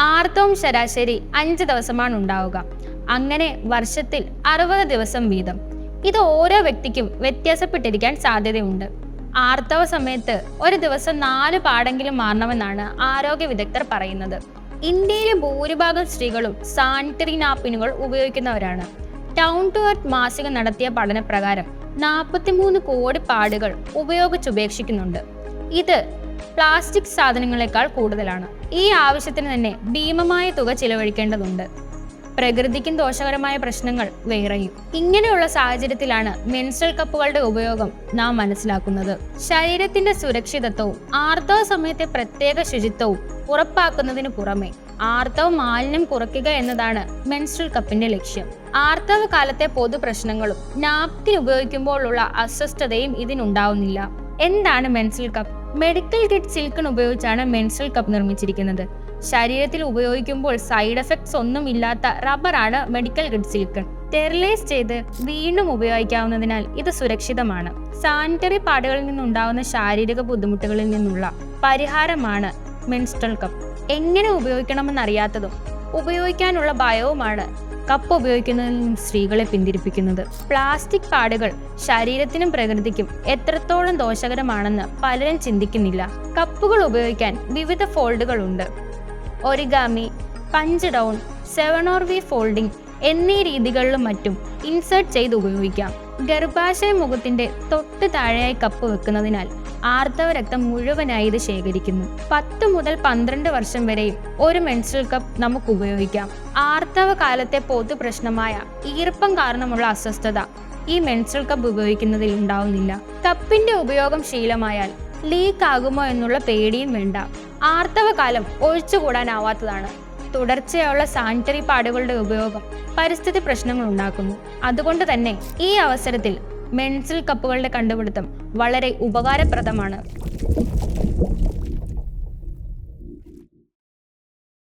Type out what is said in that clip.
ആർത്തവം ശരാശരി അഞ്ച് ദിവസമാണ് ഉണ്ടാവുക. അങ്ങനെ വർഷത്തിൽ അറുപത് ദിവസം വീതം. ഇത് ഓരോ വ്യക്തിക്കും വ്യത്യാസപ്പെട്ടിരിക്കാൻ സാധ്യതയുണ്ട്. ആർത്തവ സമയത്ത് ഒരു ദിവസം നാല് പാടെങ്കിലും മാറണമെന്നാണ് ആരോഗ്യ വിദഗ്ധർ പറയുന്നത്. ഇന്ത്യയിലെ ഭൂരിഭാഗം സ്ത്രീകളും സാനിറ്ററി നാപ്പിനുകൾ ഉപയോഗിക്കുന്നവരാണ്. ടൗൺ ടു എർത്ത് മാസിക നടത്തിയ പഠനപ്രകാരം നാൽപ്പത്തിമൂന്ന് കോടി പാടുകൾ ഉപയോഗിച്ചുപേക്ഷിക്കുന്നുണ്ട്. ഇത് പ്ലാസ്റ്റിക് സാധനങ്ങളെക്കാൾ കൂടുതലാണ്. ഈ ആവശ്യത്തിന് തന്നെ ഭീമമായ തുക ചിലവഴിക്കേണ്ടതുണ്ട്. പ്രകൃതിക്കും ദോഷകരമായ പ്രശ്നങ്ങൾ വേറെയും. ഇങ്ങനെയുള്ള സാഹചര്യത്തിലാണ് മെൻസ്ട്രൽ കപ്പുകളുടെ ഉപയോഗം നാം മനസ്സിലാക്കുന്നത്. ശരീരത്തിന്റെ സുരക്ഷിതത്വവും ആർത്തവ സമയത്തെ പ്രത്യേക ശുചിത്വവും ഉറപ്പാക്കുന്നതിന് പുറമെ ആർത്തവ മാലിന്യം കുറയ്ക്കുക എന്നതാണ് മെൻസ്ട്രൽ കപ്പിന്റെ ലക്ഷ്യം. ആർത്തവ കാലത്തെ പൊതു പ്രശ്നങ്ങളും നാപ്കിൻ ഉപയോഗിക്കുമ്പോഴുള്ള അസ്വസ്ഥതയും ഇതിനുണ്ടാവുന്നില്ല. എന്താണ് menstrual cup? Medical kit silicone ഉപയോഗിച്ചാണ് മെൻസൽ കപ്പ് നിർമ്മിച്ചിരിക്കുന്നത്. ശരീരത്തിൽ ഉപയോഗിക്കുമ്പോൾ സൈഡ് എഫക്ട്സ് ഒന്നും ഇല്ലാത്ത റബ്ബറാണ് മെഡിക്കൽ കിറ്റ് സിൽക്കൺ സ്റ്റെറിലൈസ് ചെയ്ത് വീണ്ടും ഉപയോഗിക്കാവുന്നതിനാൽ ഇത് സുരക്ഷിതമാണ്. സാനിറ്ററി പാടുകളിൽ നിന്നുണ്ടാകുന്ന ശാരീരിക ബുദ്ധിമുട്ടുകളിൽ നിന്നുള്ള പരിഹാരമാണ് മെൻസ്ട്രൽ കപ്പ്. എങ്ങനെ ഉപയോഗിക്കണമെന്നറിയാത്തതും ഉപയോഗിക്കാനുള്ള ഭയവുമാണ് കപ്പ് ഉപയോഗിക്കുന്നതിൽ സ്ത്രീകളെ പിന്തിരിപ്പിക്കുന്നത്. പ്ലാസ്റ്റിക് പാടുകൾ ശരീരത്തിനും പ്രകൃതിക്കും എത്രത്തോളം ദോഷകരമാണെന്ന് പലരും ചിന്തിക്കുന്നില്ല. കപ്പുകൾ ഉപയോഗിക്കാൻ വിവിധ ഫോൾഡുകൾ ഉണ്ട്. Origami punch down seven or V folding എന്നീ രീതികളിലും മറ്റും ഇൻസേർട്ട് ചെയ്ത് ഉപയോഗിക്കാം. ഗർഭാശയ മുഖത്തിന്റെ തൊട്ട് താഴെയായി കപ്പ് വെക്കുന്നതിനാൽ ആർത്തവ രക്തം മുഴുവനായി ഇത് ശേഖരിക്കുന്നു. പത്ത് മുതൽ പന്ത്രണ്ട് വർഷം വരെയും ഒരു മെൻസ്ട്രൽ കപ്പ് നമുക്ക് ഉപയോഗിക്കാം. ആർത്തവ കാലത്തെ പൊതു പ്രശ്നമായ ഈർപ്പം കാരണമുള്ള അസ്വസ്ഥത ഈ മെൻസ്ട്രൽ കപ്പ് ഉപയോഗിക്കുന്നതിൽ ഉണ്ടാവുന്നില്ല. കപ്പിന്റെ ഉപയോഗം ശീലമായാൽ ലീക്ക് ആകുമോ എന്നുള്ള പേടിയും വേണ്ട. ആർത്തവകാലം ഒഴിച്ചുകൂടാനാവാത്തതാണ്. തുടർച്ചയായുള്ള സാനിറ്ററി പാഡുകളുടെ ഉപയോഗം പരിസ്ഥിതി പ്രശ്നങ്ങൾ ഉണ്ടാക്കുന്നു. അതുകൊണ്ട് തന്നെ ഈ അവസരത്തിൽ മെൻസിൽ കപ്പുകളുടെ കണ്ടുപിടുത്തം വളരെ ഉപകാരപ്രദമാണ്.